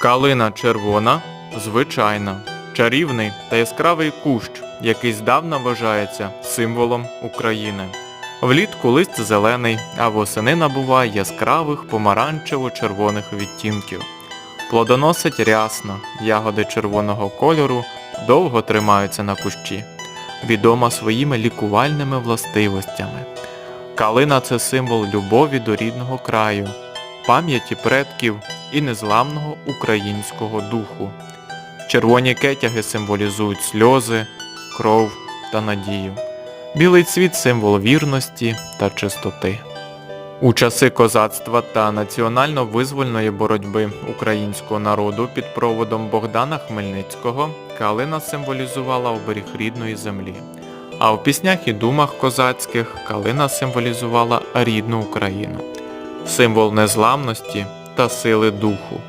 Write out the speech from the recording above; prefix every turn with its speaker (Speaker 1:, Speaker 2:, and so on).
Speaker 1: Калина червона, звичайна, чарівний та яскравий кущ, який здавна вважається символом України. Влітку лист зелений, а восени набуває яскравих помаранчево-червоних відтінків. Плодоносить рясно, ягоди червоного кольору довго тримаються на кущі, відома своїми лікувальними властивостями. Калина це символ любові до рідного краю, пам'яті предків і незламного українського духу. Червоні кетяги символізують сльози, кров та надію. Білий цвіт символ вірності та чистоти. У часи козацтва та національно-визвольної боротьби українського народу під проводом Богдана Хмельницького калина символізувала оберіг рідної землі. А в піснях і думах козацьких калина символізувала рідну Україну, символ незламності та сили духу.